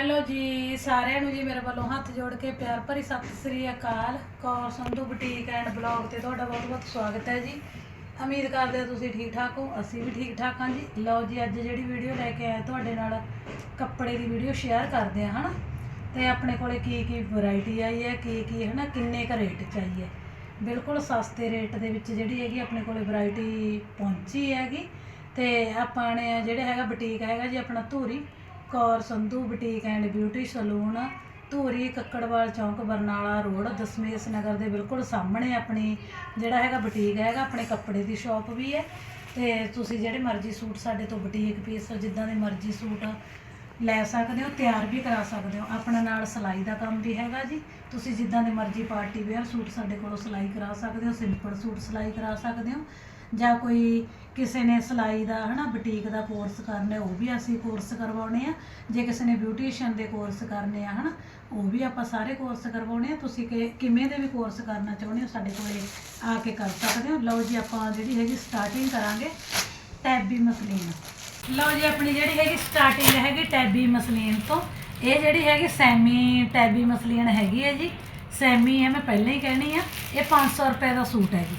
Hello ਜੀ, ਸਾਰਿਆਂ ਨੂੰ ਜੀ ਮੇਰੇ ਵੱਲੋਂ ਹੱਥ ਜੋੜ ਕੇ ਪਿਆਰ ਭਰੀ ਸਤਿ ਸ੍ਰੀ ਅਕਾਲ। Kaur Sandhu boutique and blog ਤੇ ਤੁਹਾਡਾ ਬਹੁਤ ਬਹੁਤ ਸਵਾਗਤ ਹੈ ਜੀ। ਉਮੀਦ ਕਰਦੇ ਹਾਂ ਤੁਸੀਂ ਠੀਕ ਠਾਕ ਹੋ, ਅਸੀਂ ਵੀ ਠੀਕ ਠਾਕ ਹਾਂ ਜੀ। ਲਓ ਜੀ, ਅੱਜ ਜਿਹੜੀ ਵੀਡੀਓ ਲੈ ਕੇ ਆਏ ਤੁਹਾਡੇ ਨਾਲ, ਕੱਪੜੇ ਦੀ ਵੀਡੀਓ ਸ਼ੇਅਰ ਕਰਦੇ ਹਾਂ, ਹਨਾ? ਤੇ ਆਪਣੇ ਕੋਲੇ ਕੀ ਕੀ ਵੈਰਾਈਟੀ ਆਈ ਹੈ, ਕੀ ਕੀ, ਹਨਾ, ਕਿੰਨੇ ਕ ਰੇਟ ਚ ਆਈ ਹੈ। ਬਿਲਕੁਲ ਸਸਤੇ ਰੇਟ ਦੇ ਵਿੱਚ ਜਿਹੜੀ ਹੈਗੀ ਆਪਣੇ ਕੋਲੇ ਵੈਰਾਈਟੀ ਪਹੁੰਚੀ ਹੈਗੀ। ਤੇ ਆਪਾਂ ਨੇ ਜਿਹੜਾ ਹੈਗਾ ਬੁਟੀਕ ਹੈਗਾ ਜੀ, ਆਪਣਾ Dhuri. Kaur, Sandhu, boutique and beauty salon, Dhuri, Kakkarwal Chowk, Barnala road Dasmesh ਨਗਰ ਦੇ ਬਿਲਕੁਲ ਸਾਹਮਣੇ ਆਪਣੀ ਜਿਹੜਾ ਹੈਗਾ ਬੁਟੀਕ ਹੈਗਾ, ਆਪਣੇ ਕੱਪੜੇ ਦੀ ਸ਼ਾਪ ਵੀ ਹੈ। ਤੇ ਤੁਸੀਂ ਜਿਹੜੇ ਮਰਜ਼ੀ ਸੂਟ ਸਾਡੇ ਤੋਂ ਬੁਟੀਕ ਪੀਸ ਜਿੱਦਾਂ ਦੇ ਮਰਜ਼ੀ ਸੂਟ ਲੈ ਸਕਦੇ ਹੋ, ਤਿਆਰ ਵੀ ਕਰਾ ਸਕਦੇ ਹੋ। ਆਪਣਾ ਨਾਲ ਸਿਲਾਈ ਦਾ ਕੰਮ ਵੀ ਹੈਗਾ ਜੀ। ਤੁਸੀਂ ਜਿੱਦਾਂ ਦੇ ਮਰਜ਼ੀ ਪਾਰਟੀ ਵੇਅਰ ਸੂਟ ਸਾਡੇ ਕੋਲੋਂ ਸਿਲਾਈ ਕਰਾ ਸਕਦੇ ਹੋ, ਸਿੰਪਲ ਸੂਟ ਸਿਲਾਈ ਕਰਾ ਸਕਦੇ ਹੋ। ਜਾਂ ਕੋਈ ਕਿਸੇ ਨੇ ਸਿਲਾਈ ਦਾ, ਹਨਾ, ਬੁਟੀਕ ਦਾ ਕੋਰਸ ਕਰਨਾ, ਉਹ ਵੀ ਅਸੀਂ ਕੋਰਸ ਕਰਵਾਉਣੇ ਆ। ਜੇ ਕਿਸੇ ਨੇ ਬਿਊਟੀਸ਼ੀਅਨ ਦੇ ਕੋਰਸ ਕਰਨੇ ਆ, ਹਨਾ, ਉਹ ਵੀ ਆਪਾਂ ਸਾਰੇ ਕੋਰਸ ਕਰਵਾਉਣੇ ਆ। ਤੁਸੀਂ ਕਿ, ਕਿਵੇਂ ਦੇ ਵੀ ਕੋਰਸ ਕਰਨਾ ਚਾਹੁੰਦੇ ਹੋ, ਸਾਡੇ ਕੋਲੇ ਆ ਕੇ ਕਰ ਸਕਦੇ ਹੋ। ਲਓ ਜੀ, ਆਪਾਂ ਜਿਹੜੀ ਹੈਗੀ ਸਟਾਰਟਿੰਗ ਕਰਾਂਗੇ, ਟੈਬੀ ਮਸਲੀਨ। ਲਓ ਜੀ, ਆਪਣੀ ਜਿਹੜੀ ਹੈਗੀ ਸਟਾਰਟਿੰਗ ਹੈਗੀ ਟੈਬੀ ਮਸਲੀਨ ਤੋਂ। ਇਹ ਜਿਹੜੀ ਹੈਗੀ ਸੈਮੀ ਟੈਬੀ ਮਸਲੀਨ ਹੈਗੀ ਹੈ ਜੀ। ਸੈਮੀ ਹੈ, ਮੈਂ ਪਹਿਲਾਂ ਹੀ ਕਹਿਣੀ ਆ। ਇਹ 500 ਰੁਪਏ ਦਾ ਸੂਟ ਹੈ ਜੀ।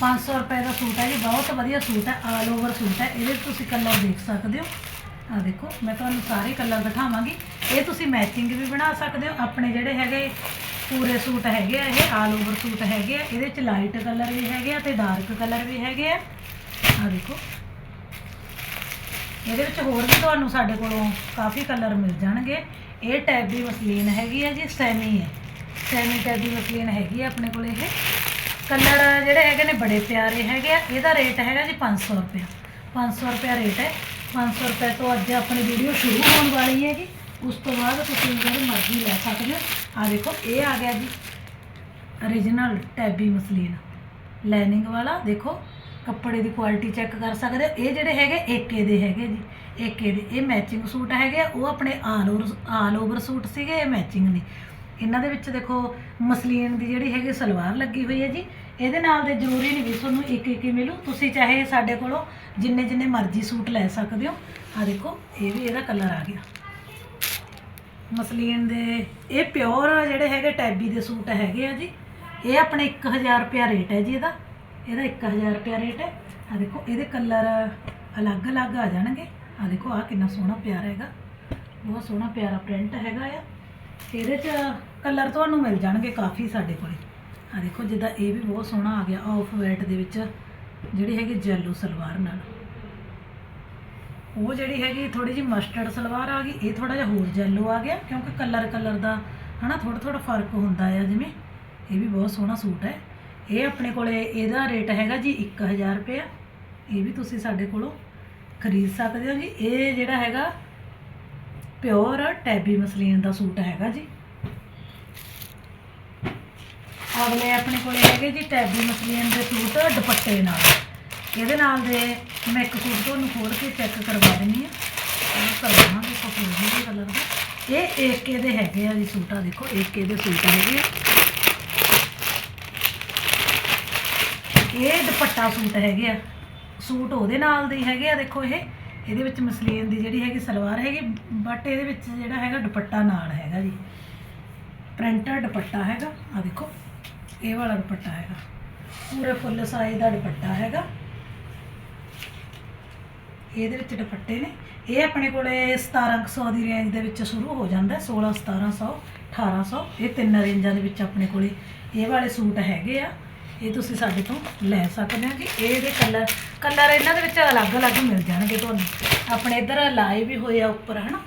500 ਰੁਪਏ ਦਾ ਸੂਟ ਹੈ ਜੀ, ਬਹੁਤ ਵਧੀਆ ਸੂਟ ਹੈ ਆਲ ਓਵਰ ਸੂਟ ਹੈ, ਇਹਦੇ 'ਚ ਤੁਸੀਂ ਕਲਰ ਦੇਖ ਸਕਦੇ ਹੋ। ਆ ਦੇਖੋ, ਮੈਂ ਤੁਹਾਨੂੰ ਸਾਰੇ ਕਲਰ ਦਿਖਾਵਾਂਗੀ। ਇਹ ਤੁਸੀਂ ਮੈਚਿੰਗ ਵੀ ਬਣਾ ਸਕਦੇ ਹੋ, ਆਪਣੇ ਜਿਹੜੇ ਹੈਗੇ ਪੂਰੇ ਸੂਟ ਹੈਗੇ ਆ, ਇਹ ਆਲ ਓਵਰ ਸੂਟ ਹੈਗੇ ਆ, ਇਹਦੇ 'ਚ ਲਾਈਟ ਕਲਰ ਵੀ ਹੈਗੇ ਆ ਤੇ ਡਾਰਕ ਕਲਰ ਵੀ ਹੈਗੇ ਆ। ਆ ਦੇਖੋ। ਇਹਦੇ ਵਿੱਚ ਹੋਰ ਵੀ ਤੁਹਾਨੂੰ ਸਾਡੇ ਕੋਲੋਂ ਕਾਫੀ ਕਲਰ ਮਿਲ ਜਾਣਗੇ। ਇਹ ਟੈਬੀ ਮਸਲੀਨ ਹੈਗੀ ਹੈ ਜੀ ਸੈਮੀ ਹੈ। ਸੈਮੀ ਟੈਬੀ ਮਸਲੀਨ ਹੈਗੀ ਹੈ ਆਪਣੇ ਕੋਲ ਇਹ। ਕਲਰ ਜਿਹੜੇ ਹੈਗੇ ਨੇ ਬੜੇ ਪਿਆਰੇ ਹੈਗੇ ਆ ਇਹਦਾ ਰੇਟ ਹੈਗਾ ਜੀ 500 ਰੁਪਏ 500 ਰੁਪਏ ਰੇਟ ਹੈ। 500 ਰੁਪਏ ਤੋਂ ਅੱਜ ਆਪਣੀ ਵੀਡੀਓ ਸ਼ੁਰੂ ਹੋਣ ਵਾਲੀ ਹੈ ਜੀ ਉਸ ਤੋਂ ਬਾਅਦ ਤੁਸੀਂ ਜਿਹੜੇ ਮਰਜ਼ੀ ਲੈ ਸਕਦੇ ਹੋ। ਆ ਦੇਖੋ ਇਹ ਆ ਗਿਆ ਜੀ origignal ਟੈਬੀ ਮਸਲੀਨ। ਲਾਈਨਿੰਗ ਵਾਲਾ ਦੇਖੋ ਕੱਪੜੇ ਦੀ ਕੁਆਲਿਟੀ ਚੈੱਕ ਕਰ ਸਕਦੇ ਹੋ। ਇਹ ਜਿਹੜੇ ਹੈਗੇ ਏਕੇ ਦੇ ਹੈਗੇ ਜੀ। ਏਕੇ ਦੇ ਇਹ ਮੈਚਿੰਗ ਸੂਟ ਹੈਗੇ ਆ, ਉਹ ਆਪਣੇ all over all over suit ਸੀਗੇ ਇਹ ਮੈਚਿੰਗ ਨੇ। ਇਹਨਾਂ ਦੇ ਵਿੱਚ ਦੇਖੋ ਮਸਲੀਨ ਦੀ ਜਿਹੜੀ ਹੈਗੀ ਸਲਵਾਰ ਲੱਗੀ ਹੋਈ ਹੈ ਜੀ, ਇਹਦੇ ਨਾਲ ਦੇ ਜ਼ਰੂਰੀ ਨਹੀਂ ਵੀ ਤੁਹਾਨੂੰ ਇੱਕ ਇੱਕ ਹੀ ਮਿਲੂ। ਤੁਸੀਂ ਚਾਹੇ ਸਾਡੇ ਕੋਲੋਂ ਜਿੰਨੇ ਜਿੰਨੇ ਮਰਜ਼ੀ ਸੂਟ ਲੈ ਸਕਦੇ ਹੋ। ਆ ਦੇਖੋ, ਇਹ ਵੀ ਇਹਦਾ ਕਲਰ ਆ ਗਿਆ। ਮਸਲੀਨ ਦੇ ਇਹ ਪਿਓਰ ਜਿਹੜੇ ਹੈਗੇ ਟੈਬੀ ਦੇ ਸੂਟ ਹੈਗੇ ਆ ਜੀ, ਇਹ ਆਪਣੇ 1000 ਰੁਪਿਆ ਰੇਟ ਹੈ ਜੀ ਇਹਦਾ। ਇਹਦਾ 1000 ਰੁਪਿਆ ਰੇਟ ਹੈ। ਆ ਦੇਖੋ, ਇਹਦੇ ਕਲਰ ਅਲੱਗ-ਅਲੱਗ ਆ ਜਾਣਗੇ। ਆ ਦੇਖੋ ਆ ਕਿੰਨਾ ਸੋਹਣਾ ਪਿਆਰਾ ਹੈਗਾ। ਬਹੁਤ ਸੋਹਣਾ ਪਿਆਰਾ ਪ੍ਰਿੰਟ ਹੈਗਾ ਆ। ਇਹਦੇ 'ਚ ਕਲਰ ਤੁਹਾਨੂੰ ਮਿਲ ਜਾਣਗੇ ਕਾਫੀ ਸਾਡੇ ਕੋਲੇ। ਆ ਦੇਖੋ, ਜਿੱਦਾਂ ਇਹ ਵੀ ਬਹੁਤ ਸੋਹਣਾ ਆ ਗਿਆ ਆਫ ਵਾਈਟ ਦੇ ਵਿੱਚ, ਜਿਹੜੀ ਹੈਗੀ ਜੈਲੋ ਸਲਵਾਰ ਨਾਲ। ਉਹ ਜਿਹੜੀ ਹੈਗੀ ਥੋੜੀ ਜਿਹੀ ਮਸਟਰਡ ਸਲਵਾਰ ਆ ਗਈ, ਇਹ ਥੋੜਾ ਜਿਹਾ ਹੋਰ ਜੈਲੋ ਆ ਗਿਆ, ਕਿਉਂਕਿ ਕਲਰ ਕਲਰ ਦਾ ਹਨਾ ਥੋੜਾ ਥੋੜਾ ਫ਼ਰਕ ਹੁੰਦਾ ਆ ਜਿਵੇਂ, ਇਹ ਵੀ ਬਹੁਤ ਸੋਹਣਾ ਸੂਟ ਹੈ। ਇਹ ਆਪਣੇ ਕੋਲੇ ਇਹਦਾ ਰੇਟ ਹੈਗਾ ਜੀ 1000 ਰੁਪਏ ਇਹ ਵੀ ਤੁਸੀਂ ਸਾਡੇ ਕੋਲੋਂ ਖਰੀਦ ਸਕਦੇ ਹੋ ਜੀ। ਇਹ ਜਿਹੜਾ ਹੈਗਾ ਪਿਓਰ ਟੈਬੀ ਮਸਲੀਨ ਦਾ ਸੂਟ ਹੈਗਾ ਜੀ। ਅਗਲੇ ਆਪਣੇ ਕੋਲੇ ਹੈਗੇ ਜੀ ਟੈਬੀ ਮਸਲੀਨ ਦੇ ਸੂਟ ਦੁਪੱਟੇ ਨਾਲ। ਇਹਦੇ ਨਾਲ ਦੇ ਮੈਂ ਇੱਕ ਸੂਟ ਤੁਹਾਨੂੰ ਖੋਲ ਕੇ ਚੈੱਕ ਕਰਵਾ ਦਿੰਨੀ ਆ ਇਹ ਕਰਵਾਉਣਾ ਦੇ ਸਫੇਦ ਕਲਰ ਦਾ ਇਹ ਏਕੇ ਦੇ ਹੈਗੇ ਆ ਜੀ ਸੂਟ ਆ, ਦੇਖੋ ਏਕੇ ਦੇ ਸੂਟ ਹੈਗੇ ਆ। ਇਹ ਦੁਪੱਟਾ ਸੂਟ ਹੈਗੇ ਆ। ਸੂਟ ਉਹਦੇ ਨਾਲ ਦੇ ਹੈਗੇ ਆ, ਦੇਖੋ ਇਹ। ਇਹਦੇ ਵਿੱਚ ਮਸਲੀਨ ਦੀ ਜਿਹੜੀ ਹੈਗੀ ਸਲਵਾਰ ਹੈਗੀ ਬਟ ਇਹਦੇ ਵਿੱਚ ਜਿਹੜਾ ਹੈਗਾ ਦੁਪੱਟਾ ਨਾਲ ਹੈਗਾ ਜੀ। ਪ੍ਰਿੰਟਡ ਦੁਪੱਟਾ ਹੈਗਾ ਆ ਦੇਖੋ ਇਹ ਵਾਲਾ ਦੁਪੱਟਾ ਹੈਗਾ। ਪੂਰੇ ਫੁੱਲ ਸਾਈਜ਼ ਦਾ ਦੁਪੱਟਾ ਹੈਗਾ। ਇਹਦੇ ਵਿੱਚ ਦੁਪੱਟੇ ਨੇ। ਇਹ ਆਪਣੇ ਕੋਲੇ 1700 ਦੀ ਰੇਂਜ ਦੇ ਵਿੱਚ ਸ਼ੁਰੂ ਹੋ ਜਾਂਦਾ ਹੈ, 16 1700 1800 ਇਹ ਤਿੰਨ ਰੇਂਜਾਂ ਦੇ ਵਿੱਚ ਆਪਣੇ ਕੋਲੇ ਇਹ ਵਾਲੇ ਸੂਟ ਹੈਗੇ ਆ। ਇਹ ਤੁਸੀਂ ਸਾਡੇ ਤੋਂ ਲੈ ਸਕਦੇ ਹੋ ਜੀ ਇਹਦੇ ਕਲਰ ਕਲਰ ਇਹਨਾਂ ਦੇ ਵਿੱਚ ਅਲੱਗ-ਅਲੱਗ ਮਿਲ ਜਾਣਗੇ ਤੁਹਾਨੂੰ। ਆਪਣੇ ਇੱਧਰ ਲਾਏ ਵੀ ਹੋਏ ਆ ਉੱਪਰ, ਹਨਾ?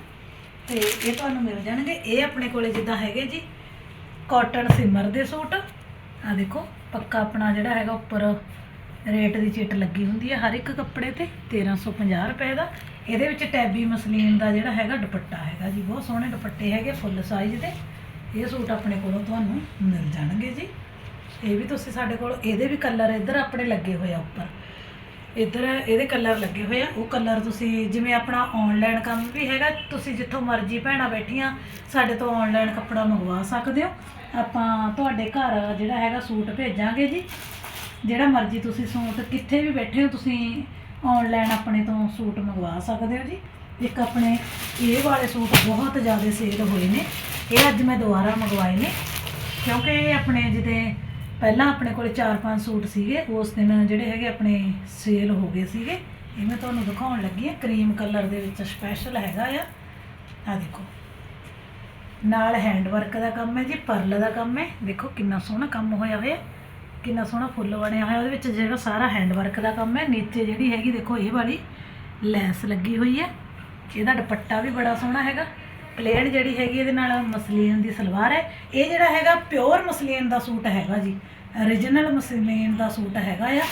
ਤੇ ਇਹ ਤੁਹਾਨੂੰ ਮਿਲ ਜਾਣਗੇ। ਇਹ ਆਪਣੇ ਕੋਲੇ ਜਿੱਦਾਂ ਹੈਗੇ ਜੀ ਕਾਟਨ ਸਿਮਰ ਦੇ ਸੂਟ। ਆ ਦੇਖੋ, ਪੱਕਾ ਆਪਣਾ ਜਿਹੜਾ ਹੈਗਾ ਉੱਪਰ ਰੇਟ ਦੀ ਚਿੱਟ ਲੱਗੀ ਹੁੰਦੀ ਹੈ ਹਰ ਇੱਕ ਕੱਪੜੇ ਤੇ 1350 ਰੁਪਏ ਦਾ। ਇਹਦੇ ਵਿੱਚ ਟੈਬੀ ਮਸਲੀਨ ਦਾ ਜਿਹੜਾ ਹੈਗਾ ਦੁਪੱਟਾ ਹੈਗਾ ਜੀ। ਬਹੁਤ ਸੋਹਣੇ ਦੁਪੱਟੇ ਹੈਗੇ, ਫੁੱਲ ਸਾਈਜ਼ ਦੇ। ਇਹ ਸੂਟ ਆਪਣੇ ਕੋਲੋਂ ਤੁਹਾਨੂੰ ਮਿਲ ਜਾਣਗੇ ਜੀ। ਇਹ ਵੀ ਤੁਸੀਂ ਸਾਡੇ ਕੋਲ, ਇਹਦੇ ਵੀ ਕਲਰ ਇੱਧਰ ਆਪਣੇ ਲੱਗੇ ਹੋਏ ਆ ਉੱਪਰ। ਇੱਧਰ ਇਹਦੇ ਕਲਰ ਲੱਗੇ ਹੋਏ ਆ। ਉਹ ਕਲਰ ਤੁਸੀਂ ਜਿਵੇਂ ਆਪਣਾ ਆਨਲਾਈਨ ਕੰਮ ਵੀ ਹੈਗਾ, ਤੁਸੀਂ ਜਿੱਥੋਂ ਮਰਜ਼ੀ ਭੈਣਾਂ ਬੈਠੀਆਂ ਸਾਡੇ ਤੋਂ ਆਨਲਾਈਨ ਕੱਪੜਾ ਮੰਗਵਾ ਸਕਦੇ ਹੋ। ਆਪਾਂ ਤੁਹਾਡੇ ਘਰ ਜਿਹੜਾ ਹੈਗਾ ਸੂਟ ਭੇਜਾਂਗੇ ਜੀ। ਜਿਹੜਾ ਮਰਜ਼ੀ ਤੁਸੀਂ ਸੂਟ ਕਿੱਥੇ ਵੀ ਬੈਠੇ ਹੋ, ਤੁਸੀਂ ਆਨਲਾਈਨ ਆਪਣੇ ਤੋਂ ਸੂਟ ਮੰਗਵਾ ਸਕਦੇ ਹੋ ਜੀ। ਇੱਕ ਆਪਣੇ ਇਹ ਵਾਲੇ ਸੂਟ ਬਹੁਤ ਜ਼ਿਆਦਾ ਸੇਲ ਹੋਏ ਨੇ। ਇਹ ਅੱਜ ਮੈਂ ਦੁਬਾਰਾ ਮੰਗਵਾਏ ਨੇ। ਕਿਉਂਕਿ ਇਹ ਆਪਣੇ ਜਿਹਦੇ ਪਹਿਲਾਂ ਆਪਣੇ ਕੋਲੇ 4-5 ਸੂਟ ਸੀਗੇ, ਉਸ ਦਿਨ ਜਿਹੜੇ ਹੈਗੇ ਆਪਣੇ ਸੇਲ ਹੋ ਗਏ ਸੀਗੇ, ਇਹ ਮੈਂ ਤੁਹਾਨੂੰ ਦਿਖਾਉਣ ਲੱਗੀ ਹਾਂ ਕਰੀਮ ਕਲਰ ਦੇ ਵਿੱਚ ਸਪੈਸ਼ਲ ਹੈਗਾ ਆ। ਆ ਦੇਖੋ। ਨਾਲ ਹੈਂਡ ਵਰਕ ਦਾ ਕੰਮ ਹੈ ਜੀ ਪਰਲ ਦਾ ਕੰਮ ਹੈ। ਦੇਖੋ ਕਿੰਨਾ ਸੋਹਣਾ ਕੰਮ ਹੋਇਆ ਹੋਇਆ, ਕਿੰਨਾ ਸੋਹਣਾ ਫੁੱਲ ਬਣਿਆ ਹੋਇਆ, ਉਹਦੇ ਵਿੱਚ ਜਿਹੜਾ ਸਾਰਾ ਹੈਂਡ ਵਰਕ ਦਾ ਕੰਮ ਹੈ, ਨੀਚੇ ਜਿਹੜੀ ਹੈਗੀ, ਦੇਖੋ ਇਹ ਵਾਲੀ ਲੈਸ ਲੱਗੀ ਹੋਈ ਹੈ। ਇਹਦਾ ਦੁਪੱਟਾ ਵੀ ਬੜਾ ਸੋਹਣਾ ਹੈਗਾ। ਪਲੇਨ ਜਿਹੜੀ ਹੈਗੀ ਇਹਦੇ ਨਾਲ ਮਸਲੀਨ ਦੀ ਸਲਵਾਰ ਹੈ। ਇਹ ਜਿਹੜਾ ਹੈਗਾ ਪਿਓਰ ਮਸਲੀਨ ਦਾ ਸੂਟ ਹੈਗਾ ਜੀ। Origignal ਮਸਲੀਨ ਦਾ ਸੂਟ ਹੈਗਾ ਆ।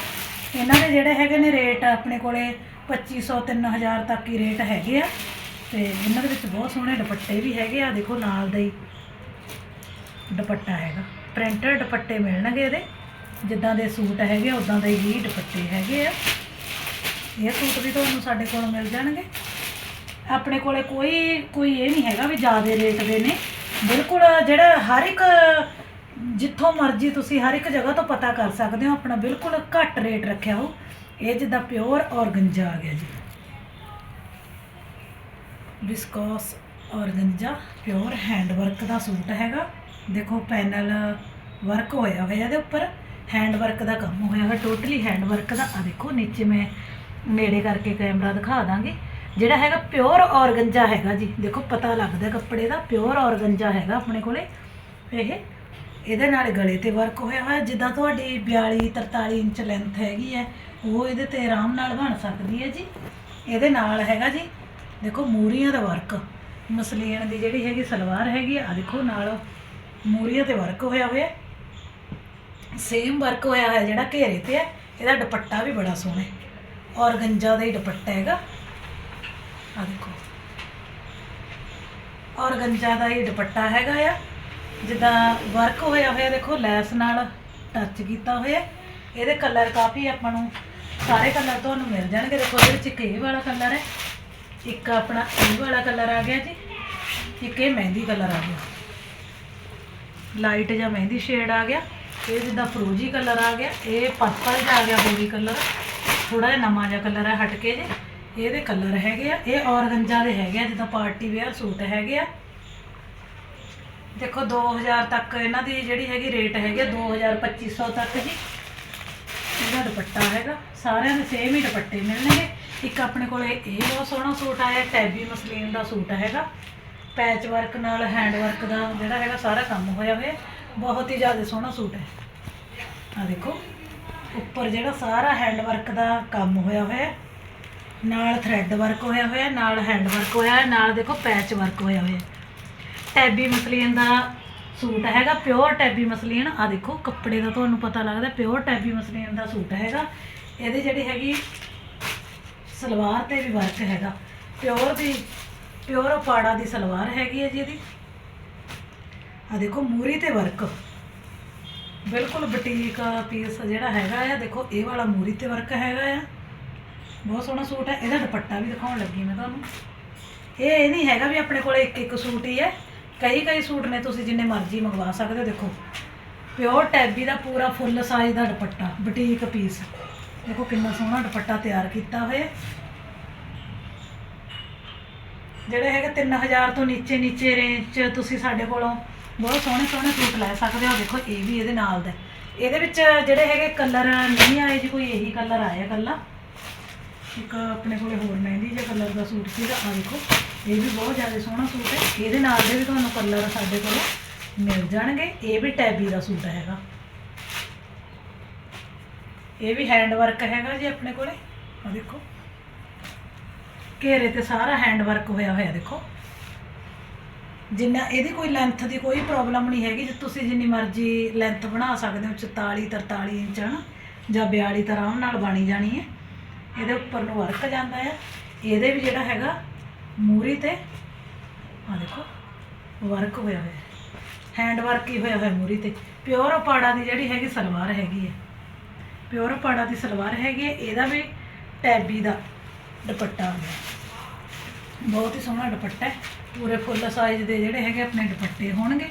ਇਹਨਾਂ ਦੇ ਜਿਹੜੇ ਹੈਗੇ ਨੇ ਰੇਟ ਆਪਣੇ ਕੋਲੇ 2500 3000 ਤੱਕ ਹੀ ਰੇਟ ਹੈਗੇ ਆ। ਤੇ ਇਹਨਾਂ ਦੇ ਵਿੱਚ ਬਹੁਤ ਸੋਹਣੇ ਦੁਪੱਟੇ ਵੀ ਹੈਗੇ ਆ। ਦੇਖੋ ਨਾਲ ਦਾ ਹੀ ਦੁਪੱਟਾ ਹੈਗਾ। ਪ੍ਰਿੰਟਡ ਦੁਪੱਟੇ ਮਿਲਣਗੇ ਇਹਦੇ। ਜਿੱਦਾਂ ਦੇ ਸੂਟ ਹੈਗੇ ਉਦਾਂ ਦੇ ਹੀ ਦੁਪੱਟੇ ਹੈਗੇ ਆ। ਇਹ ਸੂਟ ਵੀ ਤੁਹਾਨੂੰ ਸਾਡੇ ਕੋਲ ਮਿਲ ਜਾਣਗੇ। ਆਪਣੇ ਕੋਲੇ ਕੋਈ ਕੋਈ ਇਹ ਨਹੀਂ ਹੈਗਾ ਵੀ ਜ਼ਿਆਦਾ ਰੇਟ ਦੇ ਨੇ। ਬਿਲਕੁਲ ਜਿਹੜਾ ਹਰ ਇੱਕ, ਜਿੱਥੋਂ ਮਰਜ਼ੀ ਤੁਸੀਂ ਹਰ ਇੱਕ ਜਗ੍ਹਾ ਤੋਂ ਪਤਾ ਕਰ ਸਕਦੇ ਹੋ, ਆਪਣਾ ਬਿਲਕੁਲ ਘੱਟ ਰੇਟ ਰੱਖਿਆ ਹੋ ਇਹ ਜਿੱਦਾਂ ਪਿਓਰ ਔਰਗੰਜਾ ਆ ਗਿਆ ਜੀ। Viscose organza pure hand work ਦਾ ਸੂਟ ਹੈਗਾ। ਦੇਖੋ ਪੈਨਲ ਵਰਕ ਹੋਇਆ ਹੋਇਆ ਇਹਦੇ ਉੱਪਰ। ਹੈਂਡ ਵਰਕ ਦਾ ਕੰਮ ਹੋਇਆ ਹੋਇਆ ਟੋਟਲੀ ਹੈਂਡ ਵਰਕ ਦਾ। ਆ ਦੇਖੋ, ਨੀਚੇ ਮੈਂ ਨੇੜੇ ਕਰਕੇ ਕੈਮਰਾ ਦਿਖਾ ਦਾਂਗੀ। ਜਿਹੜਾ ਹੈਗਾ ਪਿਓਰ ਔਰਗੰਜਾ ਹੈਗਾ ਜੀ। ਦੇਖੋ, ਪਤਾ ਲੱਗਦਾ ਕੱਪੜੇ ਦਾ ਪਿਓਰ ਔਰਗੰਜਾ ਹੈਗਾ ਆਪਣੇ ਕੋਲੇ। ਇਹ, ਇਹਦੇ ਨਾਲ ਗਲੇ ਤੇ ਵਰਕ ਹੋਇਆ ਹੋਇਆ। ਜਿੱਦਾਂ ਤੁਹਾਡੀ 42 43 ਇੰਚ ਲੈਂਥ ਹੈਗੀ ਹੈ, ਉਹ ਇਹਦੇ ਤੇ ਆਰਾਮ ਨਾਲ ਬਣ ਸਕਦੀ ਹੈ ਜੀ। ਇਹਦੇ ਨਾਲ ਹੈਗਾ ਜੀ, ਦੇਖੋ, ਮੂਰੀਆਂ ਦਾ ਵਰਕ ਮਸਲੀਨ ਦੀ ਜਿਹੜੀ ਹੈਗੀ ਸਲਵਾਰ ਹੈਗੀ ਆ ਦੇਖੋ, ਨਾਲ ਮੂਰੀਆਂ ਤੇ ਵਰਕ ਹੋਇਆ ਹੋਇਆ। ਸੇਮ ਵਰਕ ਹੋਇਆ ਹੋਇਆ ਜਿਹੜਾ ਘੇਰੇ ਤੇ ਹੈ, ਇਹਦਾ ਦੁਪੱਟਾ ਵੀ ਬੜਾ ਸੋਹਣਾ ਹੈ। ਔਰਗੰਜਾ ਦਾ ਹੀ ਦੁਪੱਟਾ ਹੈਗਾ। ਆ ਦੇਖੋ ਔਰਗੰਜਾ ਦਾ ਇਹ ਦੁਪੱਟਾ ਹੈਗਾ ਆ। ਜਿੱਦਾਂ ਵਰਕ ਹੋਇਆ ਹੋਇਆ, ਦੇਖੋ ਲੈਸ ਨਾਲ ਟੱਚ ਕੀਤਾ ਹੋਇਆ। ਇਹਦੇ ਕਲਰ ਕਾਫੀ ਆਪਾਂ ਨੂੰ, ਸਾਰੇ ਕਲਰ ਤੁਹਾਨੂੰ ਮਿਲ ਜਾਣਗੇ। ਦੇਖੋ, ਇਹਦੇ ਵਿੱਚ ਇੱਕ ਇਹ ਵਾਲਾ ਕਲਰ ਹੈ, ਇੱਕ ਆਪਣਾ ਇਹ ਵਾਲਾ ਕਲਰ ਆ ਗਿਆ ਜੀ, ਇੱਕ ਇਹ ਮਹਿੰਦੀ ਕਲਰ ਆ ਗਿਆ। ਲਾਈਟ ਜਾਂ ਮਹਿੰਦੀ ਸ਼ੇਡ ਆ ਗਿਆ, ਇਹ ਜਿੱਦਾਂ ਫਰੋਜੀ ਕਲਰ ਆ ਗਿਆ, ਇਹ ਪਰਪਲ ਜਿਹਾ ਆ ਗਿਆ ਬੇਬੀ ਕਲਰ ਥੋੜਾ ਜਿਹਾ ਨਵਾਂ ਜਿਹਾ ਕਲਰ ਹੈ, ਹਟ ਕੇ ਜੇ। ਇਹਦੇ ਕਲਰ ਹੈਗੇ ਆ, ਇਹ ਔਰਗੰਜਾ ਦੇ ਹੈਗੇ ਆ, ਜਿੱਦਾਂ ਪਾਰਟੀ ਵੇਅਰ ਸੂਟ ਹੈਗੇ ਆ। ਦੇਖੋ 2000 ਤੱਕ ਇਹਨਾਂ ਦੀ ਜਿਹੜੀ ਹੈਗੀ ਰੇਟ ਹੈਗੇ 2000 2500 ਤੱਕ ਜੀ। ਇਹਦਾ ਦੁਪੱਟਾ ਹੈਗਾ, ਸਾਰਿਆਂ ਦੇ ਸੇਮ ਹੀ ਦੁਪੱਟੇ ਮਿਲਣਗੇ। ਇੱਕ ਆਪਣੇ ਕੋਲ ਇਹ ਬਹੁਤ ਸੋਹਣਾ ਸੂਟ ਆਇਆ ਟੈਬੀ ਮਸਲੀਨ ਦਾ ਸੂਟ ਹੈਗਾ। ਪੈਚ ਵਰਕ ਨਾਲ ਹੈਂਡ ਵਰਕ ਦਾ ਜਿਹੜਾ ਹੈਗਾ, ਸਾਰਾ ਕੰਮ ਹੋਇਆ ਹੋਇਆ। ਬਹੁਤ ਹੀ ਜ਼ਿਆਦਾ ਸੋਹਣਾ ਸੂਟ ਹੈ। ਆ ਦੇਖੋ, ਉੱਪਰ ਜਿਹੜਾ ਸਾਰਾ ਹੈਂਡ ਵਰਕ ਦਾ ਕੰਮ ਹੋਇਆ ਹੋਇਆ। ਨਾਲ ਥਰੈਡ ਵਰਕ ਹੋਇਆ ਹੋਇਆ ਨਾਲ ਹੈਂਡ ਵਰਕ ਹੋਇਆ ਹੈ, ਨਾਲ ਦੇਖੋ ਪੈਚ ਵਰਕ ਹੋਇਆ ਹੋਇਆ। ਟੈਬੀ ਮਸਲੀਨ ਦਾ ਸੂਟ ਹੈਗਾ ਪਿਓਰ ਟੈਬੀ ਮਸਲੀਨ। ਆ ਦੇਖੋ ਕੱਪੜੇ ਦਾ ਤੁਹਾਨੂੰ ਪਤਾ ਲੱਗਦਾ ਪਿਓਰ ਟੈਬੀ ਮਸਲੀਨ ਦਾ ਸੂਟ ਹੈਗਾ। ਇਹਦੇ ਜਿਹੜੀ ਹੈਗੀ ਸਲਵਾਰ ਤੇ ਵੀ ਵਰਕ ਹੈਗਾ। ਪਿਓਰ ਦੀ ਪਿਓਰ ਪਾੜਾ ਦੀ ਸਲਵਾਰ ਹੈਗੀ ਹੈ ਜੀ ਇਹਦੀ। ਆ ਦੇਖੋ ਮੂਰੀ ਤੇ ਵਰਕ ਬਿਲਕੁਲ ਬੁਟੀਕ ਪੀਸ ਜਿਹੜਾ ਹੈਗਾ ਆ ਦੇਖੋ ਇਹ ਵਾਲਾ ਮੂਰੀ ਤੇ ਵਰਕ ਹੈਗਾ ਆ। ਬਹੁਤ ਸੋਹਣਾ ਸੂਟ ਹੈ, ਇਹਦਾ ਦੁਪੱਟਾ ਵੀ ਦਿਖਾਉਣ ਲੱਗੀ ਮੈਂ ਤੁਹਾਨੂੰ। ਇਹ ਇਹ ਨਹੀਂ ਹੈਗਾ ਵੀ ਆਪਣੇ ਕੋਲੇ ਇੱਕ ਇੱਕ ਸੂਟ ਹੀ ਹੈ। ਕਈ ਕਈ ਸੂਟ ਨੇ, ਤੁਸੀਂ ਜਿੰਨੇ ਮਰਜ਼ੀ ਮੰਗਵਾ ਸਕਦੇ ਹੋ, ਦੇਖੋ। ਪਿਓਰ ਟੈਬੀ ਦਾ ਪੂਰਾ ਫੁੱਲ ਸਾਈਜ਼ ਦਾ ਦੁਪੱਟਾ ਬੁਟੀਕ ਪੀਸ ਦੇਖੋ ਕਿੰਨਾ ਸੋਹਣਾ ਦੁਪੱਟਾ ਤਿਆਰ ਕੀਤਾ ਹੋਇਆ। ਜਿਹੜੇ ਹੈਗੇ 3000 ਤੋਂ ਨੀਚੇ ਨੀਚੇ ਰੇਂਜ 'ਚ ਤੁਸੀਂ ਸਾਡੇ ਕੋਲੋਂ ਬਹੁਤ ਸੋਹਣੇ ਸੋਹਣੇ ਸੂਟ ਲੈ ਸਕਦੇ ਹੋ। ਦੇਖੋ, ਇਹ ਵੀ ਇਹਦੇ ਨਾਲ ਦਾ ਇਹਦੇ ਵਿੱਚ ਜਿਹੜੇ ਹੈਗੇ ਕਲਰ ਨਹੀਂ ਆਏ ਜੀ, ਕੋਈ ਇਹੀ ਕਲਰ ਆਇਆ ਕੱਲਾ ਇੱਕ ਆਪਣੇ ਕੋਲੇ ਹੋਰ ਮਹਿੰਦੀ ਜਿਹਾ ਕਲਰ ਦਾ ਸੂਟ ਸੀਗਾ। ਆ ਦੇਖੋ, ਇਹ ਵੀ ਬਹੁਤ ਜ਼ਿਆਦਾ ਸੋਹਣਾ ਸੂਟ ਹੈ। ਇਹਦੇ ਨਾਲ ਦੇ ਵੀ ਤੁਹਾਨੂੰ ਕਲਰ ਸਾਡੇ ਕੋਲ ਮਿਲ ਜਾਣਗੇ। ਇਹ ਵੀ ਟੈਬੀ ਦਾ ਸੂਟ ਹੈਗਾ। ਇਹ ਵੀ ਹੈਂਡ ਵਰਕ ਹੈਗਾ ਜੀ ਆਪਣੇ ਕੋਲੇ। ਆ ਦੇਖੋ। ਘੇਰੇ ਤੇ ਸਾਰਾ ਹੈਂਡ ਵਰਕ ਹੋਇਆ ਹੋਇਆ, ਦੇਖੋ। ਜਿੰਨਾ ਇਹਦੀ ਕੋਈ ਲੈਂਥ ਦੀ ਕੋਈ ਪ੍ਰੋਬਲਮ ਨਹੀਂ ਹੈਗੀ। ਜੇ ਤੁਸੀਂ ਜਿੰਨੀ ਮਰਜ਼ੀ ਲੈਂਥ ਬਣਾ ਸਕਦੇ ਹੋ 44 43 ਇੰਚ, ਹਨ? ਜਾਂ 42 ਤਾਂ ਆਰਾਮ ਨਾਲ ਬਣੀ ਜਾਣੀ ਹੈ। ਇਹਦੇ ਉੱਪਰ ਨੂੰ ਵਰਕ ਜਾਂਦਾ ਆ। ਇਹਦੇ ਵੀ ਜਿਹੜਾ ਹੈਗਾ, ਮੂਰੀ ਤੇ ਆ ਦੇਖੋ, ਵਰਕ ਹੋਇਆ ਹੋਇਆ। ਹੈਂਡ ਵਰਕ ਹੀ ਹੋਇਆ ਹੋਇਆ ਮੂਰੀ ਤੇ। ਪਿਓਰ ਪਾੜਾ ਦੀ ਜਿਹੜੀ ਹੈਗੀ ਸਲਵਾਰ ਹੈਗੀ ਹੈ ਪਿਓਰ ਪਾੜਾ ਦੀ ਸਲਵਾਰ ਹੈਗੀ ਹੈ ਇਹਦਾ ਵੀ ਟੈਬੀ ਦਾ ਦੁਪੱਟਾ ਆ ਬਹੁਤ ਹੀ ਸੋਹਣਾ ਦੁਪੱਟਾ ਹੈ। ਪੂਰੇ ਫੁੱਲ ਸਾਈਜ਼ ਦੇ ਜਿਹੜੇ ਹੈਗੇ ਆਪਣੇ ਦੁਪੱਟੇ ਹੋਣਗੇ।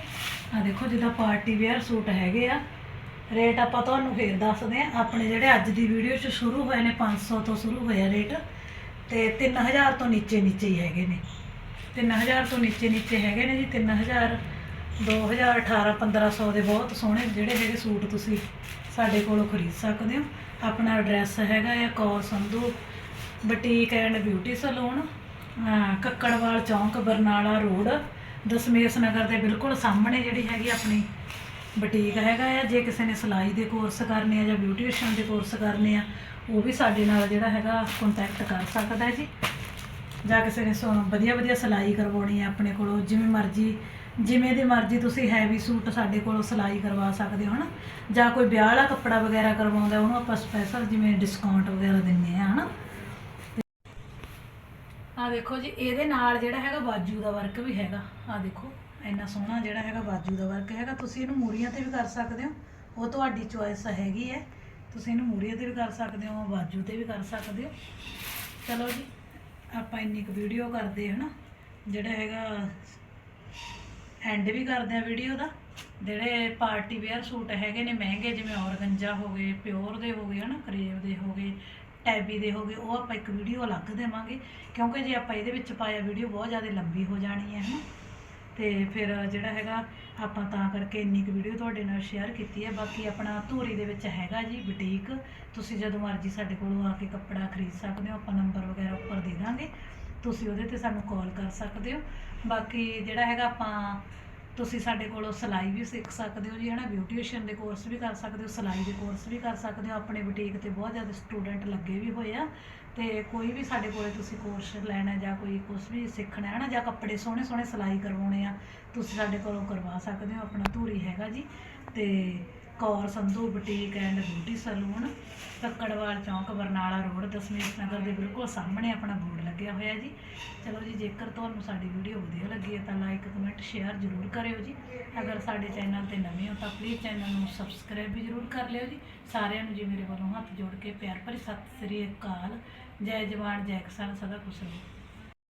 ਆ ਦੇਖੋ, ਜਿੱਦਾਂ ਪਾਰਟੀ ਵੇਅਰ ਸੂਟ ਹੈਗੇ ਆ। ਰੇਟ ਆਪਾਂ ਤੁਹਾਨੂੰ ਫੇਰ ਦੱਸਦੇ ਆ ਆਪਣੇ ਜਿਹੜੇ ਅੱਜ ਦੀ ਵੀਡੀਓ 'ਚ ਸ਼ੁਰੂ ਹੋਏ ਨੇ 500 ਤੋਂ ਸ਼ੁਰੂ ਹੋਇਆ ਰੇਟ, ਤੇ 3000 ਤੋਂ ਨੀਚੇ ਨੀਚੇ ਹੀ ਹੈਗੇ ਨੇ। 3000 ਤੋਂ ਨੀਚੇ ਨੀਚੇ ਹੈਗੇ ਨੇ ਜੀ। 3000 2000 18 1500 ਦੇ ਬਹੁਤ ਸੋਹਣੇ ਜਿਹੜੇ ਹੈਗੇ ਸੂਟ ਤੁਸੀਂ ਸਾਡੇ ਕੋਲੋਂ ਖਰੀਦ ਸਕਦੇ ਹੋ। ਆਪਣਾ ਐਡਰੈਸ ਹੈਗਾ ਆ Kaur Sandhu, boutique and beauty salon Kakkarwal Chowk, Barnala road, Dasmesh ਨਗਰ ਦੇ ਬਿਲਕੁਲ ਸਾਹਮਣੇ ਜਿਹੜੀ ਹੈਗੀ ਆਪਣੀ ਬੁਟੀਕ ਹੈਗਾ ਆ, ਜੇ ਕਿਸੇ ਨੇ ਸਿਲਾਈ ਦੇ ਕੋਰਸ ਕਰਨੇ ਆ ਜਾਂ ਬਿਊਟੀਸ਼ੀਅਨ ਦੇ ਕੋਰਸ ਕਰਨੇ ਆ, ਉਹ ਵੀ ਸਾਡੇ ਨਾਲ ਜਿਹੜਾ ਹੈਗਾ ਕੰਟੈਕਟ ਕਰ ਸਕਦਾ ਜੀ। ਜਾਂ ਕਿਸੇ ਨੇ ਸੋ ਵਧੀਆ ਵਧੀਆ ਸਿਲਾਈ ਕਰਵਾਉਣੀ ਹੈ ਆਪਣੇ ਕੋਲੋਂ, ਜਿਵੇਂ ਮਰਜ਼ੀ, ਜਿਵੇਂ ਦੀ ਮਰਜ਼ੀ ਤੁਸੀਂ ਹੈਵੀ ਸੂਟ ਸਾਡੇ ਕੋਲੋਂ ਸਿਲਾਈ ਕਰਵਾ ਸਕਦੇ ਹੋ, ਹਨਾ? ਜਾਂ ਕੋਈ ਵਿਆਹ ਵਾਲਾ ਕੱਪੜਾ ਵਗੈਰਾ ਕਰਵਾਉਂਦਾ, ਉਹਨੂੰ ਆਪਾਂ ਸਪੈਸ਼ਲ ਜਿਵੇਂ ਡਿਸਕਾਊਂਟ ਵਗੈਰਾ ਦਿੰਨੇ ਆ, ਹਨਾ? ਆ ਦੇਖੋ ਜੀ, ਇਹਦੇ ਨਾਲ ਜਿਹੜਾ ਹੈਗਾ ਬਾਜੂ ਦਾ ਵਰਕ ਵੀ ਹੈਗਾ ਆ ਦੇਖੋ। ਇੰਨਾ ਸੋਹਣਾ ਜਿਹੜਾ ਹੈਗਾ ਬਾਜੂ ਦਾ ਵਰਕ ਹੈਗਾ, ਤੁਸੀਂ ਇਹਨੂੰ ਮੂਰੀਆਂ ਤੇ ਵੀ ਕਰ ਸਕਦੇ ਹੋ। ਉਹ ਤੁਹਾਡੀ ਚੋਇਸ ਹੈਗੀ ਹੈ। ਤੁਸੀਂ ਇਹਨੂੰ ਮੂਰੀਆਂ ਤੇ ਵੀ ਕਰ ਸਕਦੇ ਹੋ, ਬਾਜੂ ਤੇ ਵੀ ਕਰ ਸਕਦੇ ਹੋ। ਚਲੋ ਜੀ, ਆਪਾਂ ਇੰਨੀ ਕੁ ਵੀਡੀਓ ਕਰਦੇ ਹਨਾ ਜਿਹੜਾ ਹੈਗਾ ਐਂਡ ਵੀ ਕਰਦੇ ਆ ਵੀਡੀਓ ਦਾ। ਜਿਹੜੇ ਪਾਰਟੀ ਵੇਅਰ ਸੂਟ ਹੈਗੇ ਨੇ ਮਹਿੰਗੇ, ਜਿਵੇਂ ਔਰਗੰਜਾ ਹੋ ਗਏ, ਪਿਓਰ ਦੇ ਹੋ ਗਏ, ਹਨਾ, ਕਰੇਵ ਦੇ ਹੋ ਗਏ, ਟੈਬੀ ਦੇ ਹੋ ਗਏ, ਉਹ ਆਪਾਂ ਇੱਕ ਵੀਡੀਓ ਅਲੱਗ ਦੇਵਾਂਗੇ। ਕਿਉਂਕਿ ਜੇ ਆਪਾਂ ਇਹਦੇ ਵਿੱਚ ਪਾਇਆ ਵੀਡੀਓ ਬਹੁਤ ਜ਼ਿਆਦਾ ਲੰਬੀ ਹੋ ਜਾਣੀ ਹੈ, ਹਨਾ। ਤੇ ਫਿਰ ਜਿਹੜਾ ਹੈਗਾ, ਆਪਾਂ ਤਾਂ ਕਰਕੇ ਇੰਨੀ ਕੁ ਵੀਡੀਓ ਤੁਹਾਡੇ ਨਾਲ ਸ਼ੇਅਰ ਕੀਤੀ ਹੈ। ਬਾਕੀ ਆਪਣਾ ਧੂਰੀ ਦੇ ਵਿੱਚ ਹੈਗਾ ਜੀ ਬੁਟੀਕ ਤੁਸੀਂ ਜਦੋਂ ਮਰਜ਼ੀ ਸਾਡੇ ਕੋਲੋਂ ਆ ਕੇ ਕੱਪੜਾ ਖਰੀਦ ਸਕਦੇ ਹੋ, ਆਪਾਂ ਨੰਬਰ ਵਗੈਰਾ ਉੱਪਰ ਦੇ ਦਾਂਗੇ। ਤੁਸੀਂ ਉਹਦੇ ਤੇ ਸਾਨੂੰ ਕਾਲ ਕਰ ਸਕਦੇ ਹੋ। ਬਾਕੀ ਜਿਹੜਾ ਹੈਗਾ, ਆਪਾਂ ਤੁਸੀਂ ਸਾਡੇ ਕੋਲੋਂ ਸਿਲਾਈ ਵੀ ਸਿੱਖ ਸਕਦੇ ਹੋ ਜੀ, ਹਨਾ? ਬਿਊਟੀਸ਼ੀਅਨ ਦੇ ਕੋਰਸ ਵੀ ਕਰ ਸਕਦੇ ਹੋ, ਸਿਲਾਈ ਦੇ ਕੋਰਸ ਵੀ ਕਰ ਸਕਦੇ ਹੋ। ਆਪਣੇ ਬੁਟੀਕ ਤੇ ਬਹੁਤ ਜ਼ਿਆਦਾ ਸਟੂਡੈਂਟ ਲੱਗੇ ਵੀ ਹੋਏ ਆ। ਤੇ ਕੋਈ ਵੀ ਸਾਡੇ ਕੋਲੇ ਤੁਸੀਂ ਕੋਰਸ ਲੈਣਾ ਜਾਂ ਕੋਈ ਕੁਝ ਵੀ ਸਿੱਖਣਾ ਹੈ ਨਾ, ਜਾਂ ਕੱਪੜੇ ਸੋਹਣੇ ਸੋਹਣੇ ਸਿਲਾਈ ਕਰਵਾਉਣੇ ਆ, ਤੁਸੀਂ ਸਾਡੇ ਕੋਲੋਂ ਕਰਵਾ ਸਕਦੇ ਹੋ, ਆਪਣਾ ਧੂਰੀ ਹੈਗਾ ਜੀ। ਤੇ Kaur Sandhu boutique and beauty salon Kakkarwal Chowk, Barnala road, Dasmesh ਨਗਰ ਦੇ ਬਿਲਕੁਲ ਸਾਹਮਣੇ ਆਪਣਾ ਬੋਰਡ ਲੱਗਿਆ ਹੋਇਆ ਜੀ। ਚਲੋ ਜੀ, ਜੇਕਰ ਤੁਹਾਨੂੰ ਸਾਡੀ ਵੀਡੀਓ ਵਧੀਆ ਲੱਗੀ ਹੈ ਤਾਂ ਲਾਈਕ ਕਮੈਂਟ ਸ਼ੇਅਰ ਜ਼ਰੂਰ ਕਰਿਓ ਜੀ। ਅਗਰ ਸਾਡੇ ਚੈਨਲ ਤੇ ਨਵੇਂ ਹੋ ਤਾਂ ਪਲੀਜ਼ ਚੈਨਲ ਨੂੰ ਸਬਸਕ੍ਰਾਈਬ ਵੀ ਜ਼ਰੂਰ ਕਰ ਲਿਓ ਜੀ। ਸਾਰਿਆਂ ਨੂੰ ਜੀ ਮੇਰੇ ਵੱਲੋਂ ਹੱਥ ਜੋੜ ਕੇ ਪਿਆਰ ਭਰੀ ਸਤਿ ਸ੍ਰੀ ਅਕਾਲ। ਜੈ ਜਵਾਨ, ਜੈ ਕਿਸਾਨ, ਸਦਾ ਖੁਸ਼ ਰਹੋ।